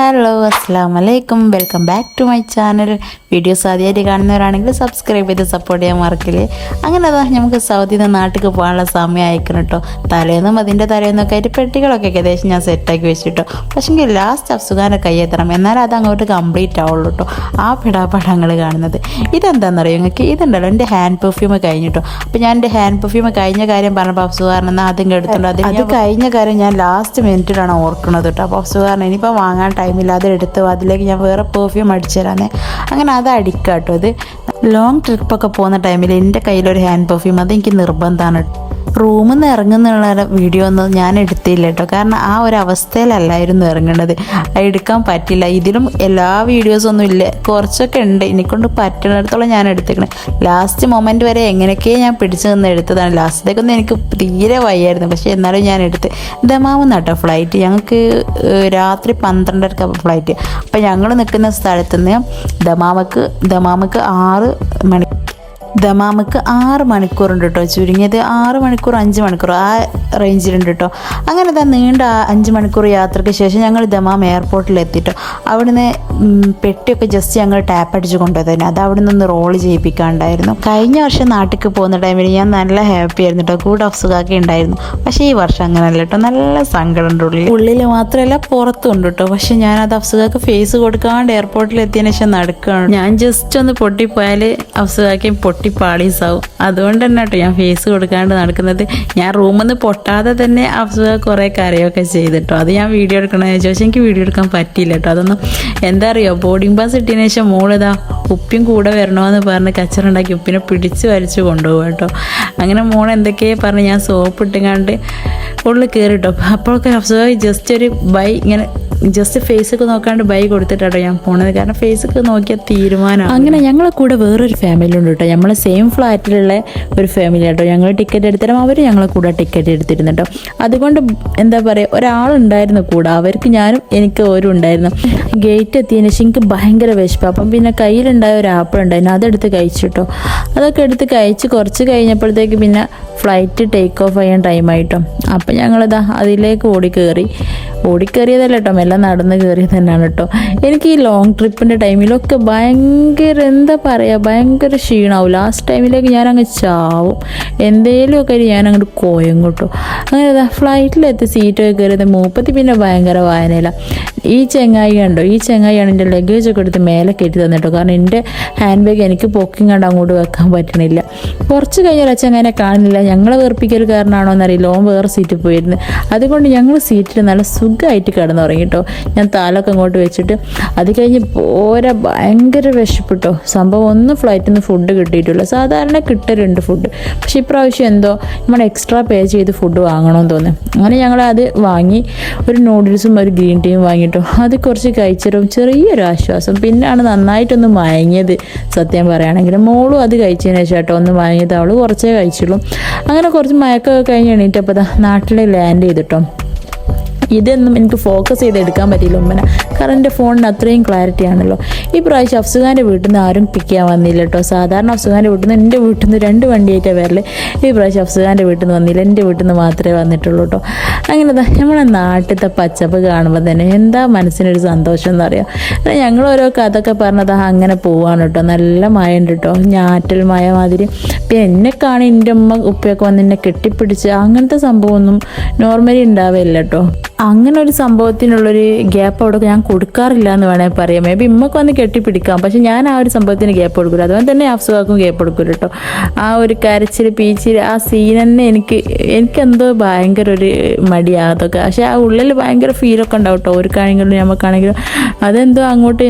Hello അസ്സാം വലൈക്കും welcome back to my channel videos ആദ്യമായിട്ട് കാണുന്നവരാണെങ്കിൽ സബ്സ്ക്രൈബ് ചെയ്ത് സപ്പോർട്ട് ചെയ്യാൻ മറക്കില്ലേ? അങ്ങനെ അതാ നമുക്ക് സൗദി നിന്ന് നാട്ടിൽ പോകാനുള്ള സമയം അയക്കണം കേട്ടോ തലേന്നും അതിന്റെ തലേന്നൊക്കെ ആയിട്ട് പെട്ടികളൊക്കെ ഏകദേശം ഞാൻ സെറ്റാക്കി വെച്ചിട്ടോ. പക്ഷേ ലാസ്റ്റ് അഫ്സുഖാനെ കയ്യെത്തണം എന്നാലും അത് അങ്ങോട്ട് കംപ്ലീറ്റ് ആവുള്ളൂ കേട്ടോ ആ പിടാപടങ്ങൾ കാണുന്നത്. ഇതെന്താണെന്നറിയോ നിങ്ങൾക്ക് ഇതുണ്ടല്ലോ എന്റെ ഹാൻഡ് പെർഫ്യൂം കഴിഞ്ഞിട്ടോ. അപ്പോൾ ഞാൻ എന്റെ ഹാൻഡ് പെർഫ്യൂം കഴിഞ്ഞ കാര്യം പറഞ്ഞപ്പോൾ അഫ്സുഖാരൻ എന്നാൽ അതും എടുത്തുണ്ട് അത് അത് കഴിഞ്ഞ കാര്യം ഞാൻ ലാസ്റ്റ് മിനിറ്റിലാണ് ഓർക്കുന്നത് കേട്ടോ അപ്പോൾ അഫ്സുഖാരൻ ഇനിയിപ്പോൾ വാങ്ങാൻ ടൈമില്ല അത് എടുത്തു അതിലേക്ക് ഞാൻ വേറെ പെർഫ്യൂം അടിച്ചു അങ്ങനെ അത് അടിക്കാം കേട്ടോ അത് ലോങ് ട്രിപ്പൊക്കെ പോകുന്ന ടൈമിൽ എന്റെ കയ്യിലൊരു ഹാൻഡ് പെർഫ്യൂം അത് എനിക്ക് നിർബന്ധമാണ് റൂമിൽ നിന്ന് ഇറങ്ങുന്നുള്ള വീഡിയോ ഒന്നും ഞാൻ എടുത്തില്ല കേട്ടോ. കാരണം ആ ഒരു അവസ്ഥയിലല്ലായിരുന്നു ഇറങ്ങേണ്ടത്. എടുക്കാൻ പറ്റില്ല. ഇതിലും എല്ലാ വീഡിയോസൊന്നും ഇല്ല. കുറച്ചൊക്കെ ഉണ്ട്. എന്നെക്കൊണ്ട് പറ്റുന്നിടത്തോളം ഞാൻ എടുത്തേക്കണേ. ലാസ്റ്റ് മൊമെന്റ് വരെ എങ്ങനെയൊക്കെ ഞാൻ പിടിച്ചു നിന്ന് എടുത്തതാണ്. ലാസ്റ്റത്തേക്കൊന്നും എനിക്ക് തീരെ വയ്യായിരുന്നു. പക്ഷേ എന്നാലും ഞാൻ എടുത്ത്. ദമാമെന്ന് കേട്ടോ ഫ്ലൈറ്റ് ഞങ്ങൾക്ക് രാത്രി പന്ത്രണ്ടരക്ക് ഫ്ലൈറ്റ് അപ്പം ഞങ്ങൾ നിൽക്കുന്ന സ്ഥലത്ത് നിന്ന് ദമാമക്ക് ദമാമക്ക് ആറ് മണി ദമാമക്ക് ആറ് മണിക്കൂറുണ്ട് കേട്ടോ ചുരുങ്ങിയത് ആറ് മണിക്കൂർ അഞ്ച് മണിക്കൂർ ആ റേഞ്ചിലുണ്ട് കേട്ടോ അങ്ങനെ താ നീണ്ട അഞ്ച് മണിക്കൂർ യാത്രയ്ക്ക് ശേഷം ഞങ്ങൾ ദമാം എയർപോർട്ടിൽ എത്തിട്ടോ അവിടുന്ന് പെട്ടിയൊക്കെ ജസ്റ്റ് ഞങ്ങൾ ടാപ്പ് അടിച്ച് കൊണ്ടുപോയതന്നെ അത് അവിടെ നിന്ന് റോൾ ചെയ്യിപ്പിക്കാണ്ടായിരുന്നു. കഴിഞ്ഞ വർഷം നാട്ടിലേക്ക് പോകുന്ന ടൈമിൽ ഞാൻ നല്ല ഹാപ്പി ആയിരുന്നു കേട്ടോ കൂടെ അഫ്സുഖാക്കി ഉണ്ടായിരുന്നു. പക്ഷേ ഈ വർഷം അങ്ങനെയല്ല കേട്ടോ നല്ല സങ്കടമുണ്ട് ഉള്ളിൽ ഉള്ളിൽ മാത്രമല്ല പുറത്തും ഉണ്ട് കേട്ടോ പക്ഷെ ഞാൻ അത് അഫ്സുഖാക്ക് ഫേസ് കൊടുക്കാണ്ട് എയർപോർട്ടിൽ എത്തിയതിനു ശേഷം നടക്കുകയാണ് ഞാൻ ജസ്റ്റ് ഒന്ന് പൊട്ടിപ്പോയാൽ അഫ്സുഖാക്കിയും പൊട്ടി പാളീസാവും അതുകൊണ്ട് തന്നെ കേട്ടോ ഞാൻ ഫേസ് കൊടുക്കാണ്ട് നടക്കുന്നത്. ഞാൻ റൂമിൽ നിന്ന് പൊട്ടാതെ തന്നെ അഫ്സുഖ കുറേ കരയൊക്കെ ചെയ്തിട്ടോ. അത് ഞാൻ വീഡിയോ എടുക്കണമെന്ന് ചോദിച്ചാൽ എനിക്ക് വീഡിയോ എടുക്കാൻ പറ്റിയില്ല കേട്ടോ അതൊന്നും എന്താ അറിയോ? ബോർഡിംഗ് പാസ് ഇട്ടതിന് ശേഷം മോളിതാ ഉപ്പിയും കൂടെ വരണമെന്ന് പറഞ്ഞ് കച്ചറുണ്ടാക്കി ഉപ്പിനെ പിടിച്ച് വലിച്ചു കൊണ്ടുപോകും കേട്ടോ അങ്ങനെ മോൾ എന്തൊക്കെയാ പറഞ്ഞ് ഞാൻ സോപ്പ് ഇട്ടുങ്ങാണ്ട് ഉള്ളിൽ കയറിട്ടോ അപ്പോഴൊക്കെ അഫ്സുഖ ജസ്റ്റ് ഒരു ബൈ ഇങ്ങനെ ജസ്റ്റ് ഫേസ് ഒക്കെ നോക്കാണ്ട് ബൈ കൊടുത്തിട്ടാട്ടോ ഞാൻ പോണത്. കാരണം ഫേസ് ഒക്കെ തീരുമാനം അങ്ങനെ ഞങ്ങളെ കൂടെ വേറൊരു ഫാമിലി ഉണ്ട് കേട്ടോ നമ്മളെ സെയിം ഫ്ലാറ്റിലുള്ള ഒരു ഫാമിലി കേട്ടോ ഞങ്ങൾ ടിക്കറ്റ് എടുത്തരും അവർ ഞങ്ങളെ കൂടെ ടിക്കറ്റ് എടുത്തിരുന്നു കേട്ടോ അതുകൊണ്ട് എന്താ പറയുക ഒരാളുണ്ടായിരുന്നു കൂടെ. അവർക്ക് ഞാനും എനിക്ക് ഓരും ഉണ്ടായിരുന്നു. ഗേറ്റ് എത്തിയതിന് ശേഷം എനിക്ക് ഭയങ്കര വിശപ്പ്. അപ്പം പിന്നെ കയ്യിലുണ്ടായ ഒരു ആപ്പിൾ ഉണ്ടായിരുന്നു. അതെടുത്ത് കഴിച്ചു കേട്ടോ അതൊക്കെ എടുത്ത് കഴിച്ച് കുറച്ച് കഴിഞ്ഞപ്പോഴത്തേക്ക് പിന്നെ ഫ്ലൈറ്റ് ടേക്ക് ഓഫ് ചെയ്യാൻ ടൈമായിട്ടോ അപ്പം ഞങ്ങളിതാ അതിലേക്ക് ഓടി കയറി ഓടിക്കയറിയതല്ല കേട്ടോ മെല്ലെ നടന്ന് കയറിയത് തന്നെയാണ് കേട്ടോ. എനിക്ക് ഈ ലോങ് ട്രിപ്പിന്റെ ടൈമിലൊക്കെ ഭയങ്കര എന്താ പറയുക ഭയങ്കര ക്ഷീണാവും. ലാസ്റ്റ് ടൈമിലേക്ക് ഞാൻ ചാവും. എന്തേലുമൊക്കെ ഞാൻ അങ്ങോട്ട് കോയം കേട്ടോ. അങ്ങനെ ഇതാ ഫ്ലൈറ്റിലെത്തി സീറ്റൊക്കെ കയറിയത് മൂപ്പത്തി പിന്നെ ഭയങ്കര വായനയില്ല ഈ ചെങ്ങായി കണ്ടോ ഈ ചെങ്ങായിയാണ് എന്റെ ലഗേജ് ഒക്കെ എടുത്ത് മേലെ കയറ്റി തന്നിട്ടോ കാരണം എന്റെ ഹാൻഡ് ബാഗ് എനിക്ക് പൊക്കിങ് കണ്ട് അങ്ങോട്ട് വെക്കാൻ പറ്റണില്ല. കുറച്ച് കഴിഞ്ഞാൽ ചെങ്ങാനെ കാണുന്നില്ല. ഞങ്ങളെ വേർപ്പിക്കൽ കാരണമാണോ എന്നറിയില്ല ഓൻ വേറെ സീറ്റിൽ പോയിരുന്നു. അതുകൊണ്ട് ഞങ്ങൾ സീറ്റിൽ നല്ല സുഖമായിട്ട് കിടന്നുറങ്ങി കേട്ടോ ഞാൻ താലൊക്കെ അങ്ങോട്ട് വെച്ചിട്ട് അത് കഴിഞ്ഞ് പോരാ ഭയങ്കര വിശപ്പിട്ടോ. സംഭവം ഒന്നും ഫ്ലൈറ്റിൽ നിന്ന് ഫുഡ് കിട്ടിയിട്ടില്ല. സാധാരണ കിട്ടലുണ്ട് ഫുഡ് പക്ഷെ ഇപ്രാവശ്യം എന്തോ നമ്മൾ എക്സ്ട്രാ പേ ചെയ്ത് ഫുഡ് വാങ്ങണമെന്ന് തോന്നി അങ്ങനെ ഞങ്ങൾ അത് വാങ്ങി ഒരു നൂഡിൽസും ഒരു ഗ്രീൻ ടീയും വാങ്ങിയിട്ടോ അത് കുറച്ച് കഴിച്ചിട്ടും ചെറിയൊരു ആശ്വാസം. പിന്നാണ് നന്നായിട്ടൊന്ന് മയങ്ങിയത് സത്യം പറയുകയാണെങ്കിൽ മോളും അത് കഴിച്ചതിന് ശേഷം കേട്ടോ ഒന്ന് മയങ്ങിയത്. അവൾ കുറച്ചേ കഴിച്ചുള്ളൂ. അങ്ങനെ കുറച്ച് മയക്കമൊക്കെ കഴിഞ്ഞ് എണീറ്റപ്പോൾ നാട്ടിൽ ലാൻഡ് ചെയ്തിട്ടോ. ഇതൊന്നും എനിക്ക് ഫോക്കസ് ചെയ്ത് എടുക്കാൻ പറ്റിയില്ല ഉമ്മനെ. കാരണം എന്റെ ഫോണിന് അത്രയും ക്ലാരിറ്റി ആണല്ലോ. ഈ പ്രാവശ്യം അഫ്സുഖാന്റെ വീട്ടിൽ നിന്ന് ആരും പിക്ക് ചെയ്യാൻ വന്നില്ല കേട്ടോ സാധാരണ അഫ്സുഖാന്റെ വീട്ടിൽ നിന്ന് എന്റെ വീട്ടിൽ നിന്ന് രണ്ട് വണ്ടിയായിട്ടാണ് വരൽ. ഈ പ്രാവശ്യം അഫ്സുഖാന്റെ വീട്ടിൽ നിന്ന് വന്നില്ല. എന്റെ വീട്ടിൽ നിന്ന് മാത്രമേ വന്നിട്ടുള്ളൂ കേട്ടോ അങ്ങനെ നമ്മളെ നാട്ടിലത്തെ പച്ചപ്പ് കാണുമ്പോൾ തന്നെ എന്താ മനസ്സിനൊരു സന്തോഷം എന്ന് അറിയാം? ഞങ്ങൾ ഓരോ കഥയൊക്കെ പറഞ്ഞത് അങ്ങനെ പോവാണ് കേട്ടോ നല്ല മഴ ഉണ്ട് കേട്ടോ ഞാറ്റൽ മഴ മാതിരി. പിന്നെ എന്നെ കാണി എന്റെ ഉമ്മ ഉപ്പയൊക്കെ വന്ന് എന്നെ കെട്ടിപ്പിടിച്ച് അങ്ങനത്തെ സംഭവമൊന്നും നോർമലി ഉണ്ടാവില്ല കേട്ടോ അങ്ങനെ ഒരു സംഭവത്തിനുള്ളൊരു ഗ്യാപ്പ് അവിടെ ഞാൻ കൊടുക്കാറില്ല എന്ന് വേണമെങ്കിൽ പറയാം. മേ ബി ഇമ്മക്ക് വന്ന് കെട്ടിപ്പിടിക്കാം. പക്ഷെ ഞാൻ ആ ഒരു സംഭവത്തിന് ഗ്യാപ്പ് കൊടുക്കില്ല അതുപോലെ തന്നെ അഫ്സുഖാക്കും ഗ്യാപ്പ് കൊടുക്കില്ല കേട്ടോ ആ ഒരു കരച്ചിൽ പീച്ചിൽ ആ സീൻ തന്നെ എനിക്ക് എനിക്കെന്തോ ഭയങ്കര ഒരു മടിയാണ് അതൊക്കെ. പക്ഷെ ആ ഉള്ളിൽ ഭയങ്കര ഫീലൊക്കെ ഉണ്ടാവും കേട്ടോ ഒരുക്കാണെങ്കിലും നമുക്കാണെങ്കിലും അതെന്തോ അങ്ങോട്ട്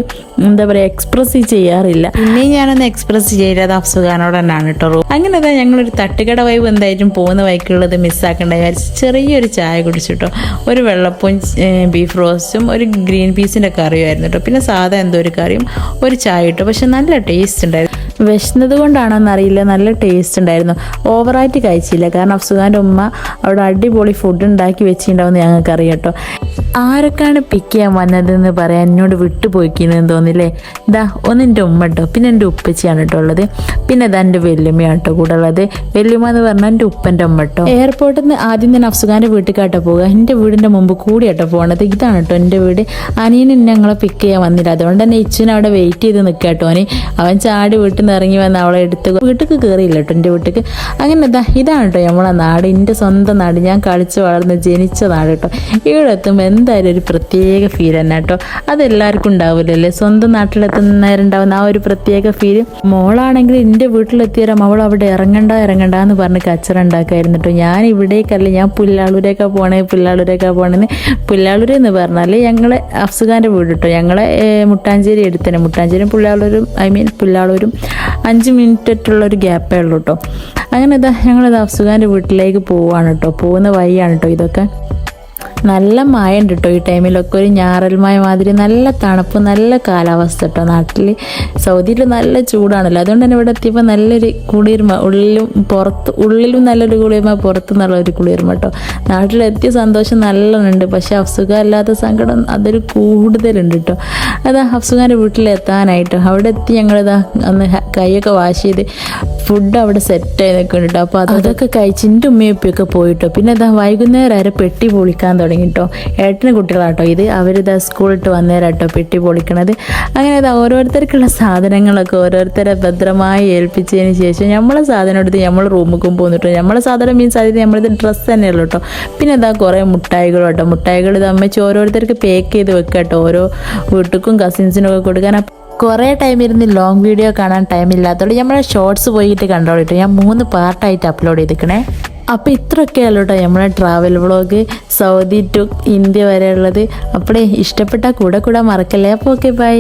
എന്താ പറയുക എക്സ്പ്രസ് ചെയ്യാറില്ല. പിന്നെ ഞാനൊന്ന് എക്സ്പ്രസ് ചെയ്യില്ല അത് അഫ്സുഖാനോട് തന്നെയാണ് കേട്ടോ അങ്ങനെ അതാ ഞങ്ങളൊരു തട്ടുകട വൈബ് എന്തായാലും പോകുന്ന വൈക്കുള്ളത് മിസ്സാക്കേണ്ട ചെറിയൊരു ചായ കുടിച്ചിട്ടോ. ഒരു വെള്ളപ്പവും ബീഫ് റോസ്റ്റും ഒരു ഗ്രീൻ പീസിന്റെ കറിയുമായിരുന്നു കേട്ടോ പിന്നെ സാധാ എന്തോ ഒരു കറിയും ഒരു ചായ ഇട്ടു. പക്ഷെ നല്ല ടേസ്റ്റ് ഉണ്ടായിരുന്നു. വിശന്നത് കൊണ്ടാണോന്നറിയില്ല നല്ല ടേസ്റ്റ് ഉണ്ടായിരുന്നു. ഓവറായിട്ട് കഴിച്ചില്ല. കാരണം അഫ്സുഖാന്റെ ഉമ്മ അവിടെ അടിപൊളി ഫുഡ് ഉണ്ടാക്കി വെച്ചിട്ടുണ്ടാവും ഞങ്ങൾക്ക് അറിയട്ടോ ആരൊക്കെയാണ് പിക്ക് ചെയ്യാൻ വന്നതെന്ന് പറയാൻ എന്നോട് വിട്ടുപോയിക്കുന്നതെന്ന് തോന്നില്ലേ? ഇതാ ഒന്ന് എന്റെ ഉമ്മ കേട്ടോ പിന്നെ എന്റെ ഉപ്പച്ചിയാണ് കേട്ടോ ഉള്ളത്. പിന്നെ ഇതാ എന്റെ വെല്ലുമ്മയാണ് കേട്ടോ കൂടെ ഉള്ളത്. വെല്ലുമ്മ എന്ന് പറഞ്ഞാൽ എന്റെ ഉപ്പന്റെ ഉമ്മ കേട്ടോ എയർപോർട്ടിൽ നിന്ന് ആദ്യം തന്നെ അഫ്സുഖാന്റെ വീട്ടിലേക്കാട്ടോ പോകുക എന്റെ വീടിന്റെ മുമ്പ് കൂടി കേട്ടോ പോകണത് ഇതാണ് കേട്ടോ എന്റെ വീട്. അനിയനും ഞങ്ങളെ പിക്ക് ചെയ്യാൻ വന്നില്ല. അതുകൊണ്ട് തന്നെ ഇച്ചിന് അവിടെ വെയിറ്റ് ചെയ്ത് നിൽക്കുക കേട്ടോ അവൻ ചാടി വീട്ടിൽ നിന്ന് ഇറങ്ങി വന്ന് അവളെ എടുത്ത് വീട്ടിൽ കയറിയില്ല കേട്ടോ എന്റെ വീട്ടിൽ അങ്ങനെ ഇതാ ഇതാണ് കേട്ടോ നമ്മളെ നാട്. എന്റെ സ്വന്തം നാട്. ഞാൻ കളിച്ച് വളർന്ന് ജനിച്ച നാട് കേട്ടോ. ഇവിടെ എത്തുമ്പോൾ എന്തായാലും ഒരു പ്രത്യേക ഫീൽ തന്നെ കേട്ടോ. അതെല്ലാവർക്കും ഉണ്ടാവില്ലല്ലേ? സ്വന്തം നാട്ടിലെത്തുന്നേരം ഉണ്ടാവുന്ന ആ ഒരു പ്രത്യേക ഫീൽ മോളാണെങ്കിൽ എന്റെ വീട്ടിലെത്തിയാലും അവൾ അവിടെ ഇറങ്ങണ്ട ഇറങ്ങണ്ട എന്ന് പറഞ്ഞ് കച്ചറ ഉണ്ടാക്കായിരുന്നു കേട്ടോ. ഞാൻ ഇവിടേക്കല്ല ഞാൻ പുല്ലാളൂരേക്കാ പോണേ പുല്ലാളൂരേക്കാ പോണേന്ന്. പുല്ലാളൂർ എന്ന് പറഞ്ഞാൽ ഞങ്ങളെ അഫ്സുഖാന്റെ വീട് കേട്ടോ. ഞങ്ങളെ മുട്ടാഞ്ചേരി എടുത്തന്നെ മുട്ടാഞ്ചേരിയും പുല്ലാളൂരും ഐ മീൻ പുല്ലാളൂരും അഞ്ച് മിനിറ്റുള്ള ഒരു ഗ്യാപ്പേ ഉള്ളൂ കേട്ടോ അങ്ങനെ ഇതാ ഞങ്ങളിത് അഫ്സുഖാന്റെ വീട്ടിലേക്ക് പോവാണ് കേട്ടോ പോകുന്ന വഴിയാണ് കേട്ടോ ഇതൊക്കെ. നല്ല മഴ ഉണ്ട് കേട്ടോ ഈ ടൈമിലൊക്കെ. ഒരു ഞാറൽ മഴ മാതിരി നല്ല തണുപ്പ് നല്ല കാലാവസ്ഥ കേട്ടോ നാട്ടിൽ സൗദിയിൽ നല്ല ചൂടാണല്ലോ. അതുകൊണ്ട് തന്നെ ഇവിടെ എത്തിയപ്പോൾ നല്ലൊരു കുളിർമ ഉള്ളിലും പുറത്ത് ഉള്ളിലും നല്ലൊരു കുളിർമ പുറത്ത് നല്ലൊരു കുളിർമ കേട്ടോ നാട്ടിലെത്തിയ സന്തോഷം നല്ലോണമുണ്ട് പക്ഷെ അഫ്സുഖമില്ലാത്ത സങ്കടം അതൊരു കൂടുതലുണ്ട് കേട്ടോ അതാ അഫ്സുഖാന്റെ വീട്ടിലെത്താനായിട്ട്. അവിടെ എത്തി ഞങ്ങളിതാ അന്ന് കൈയൊക്കെ വാഷ് ചെയ്ത് ഫുഡ് അവിടെ സെറ്റ് ആയി നിൽക്കുന്നുണ്ട് അപ്പോൾ അതൊക്കെ കഴിച്ച് എന്റെ ഉമ്മയും ഉപ്പയൊക്കെ പോയിട്ടോ പിന്നെ അതാ വൈകുന്നേരം വരെ പെട്ടി പൊളിക്കാൻ തുടങ്ങി കേട്ടോ ഏട്ടന് കുട്ടികളാട്ടോ ഇത്. അവരിതാ സ്കൂളിട്ട് വന്നേരം കേട്ടോ പെട്ടി പൊളിക്കണത്. അങ്ങനെ ഇതാ ഓരോരുത്തർക്കുള്ള സാധനങ്ങളൊക്കെ ഓരോരുത്തരെ ഭദ്രമായി ഏൽപ്പിച്ചതിന് ശേഷം നമ്മളെ സാധനം എടുത്ത് നമ്മൾ റൂമിൽ പോന്നിട്ടോ നമ്മളെ സാധനം മീൻസ് അതിന് നമ്മളിത് ഡ്രസ്സ് തന്നെയല്ലോ കേട്ടോ പിന്നെ ഇതാ കുറേ മുട്ടായികൾ കേട്ടോ മുട്ടായികൾ ഇത് അമ്മച്ച് ഓരോരുത്തർക്ക് പേക്ക് ചെയ്ത് വെക്കാം കേട്ടോ ഓരോ വീട്ടുക്കും ഒക്കെ കൊടുക്കാൻ. കുറേ ടൈം ഇരുന്ന് ലോങ് വീഡിയോ കാണാൻ ടൈം ഇല്ലാത്തതുകൊണ്ട് നമ്മളെ ഷോർട്സ് പോയിട്ട് കണ്ടോളിട്ട് ഞാൻ മൂന്ന് പാർട്ടായിട്ട് അപ്ലോഡ് ചെയ്തിരിക്കണേ. അപ്പോൾ ഇത്രയൊക്കെയല്ലോ കേട്ടോ നമ്മളെ travel vlog Saudi to India വരെ ഉള്ളത് അപ്പോഴേ ഇഷ്ടപ്പെട്ട കൂടെ കൂടെ മറക്കല്ലേ? അപ്പോൾ ഓക്കെ ബൈ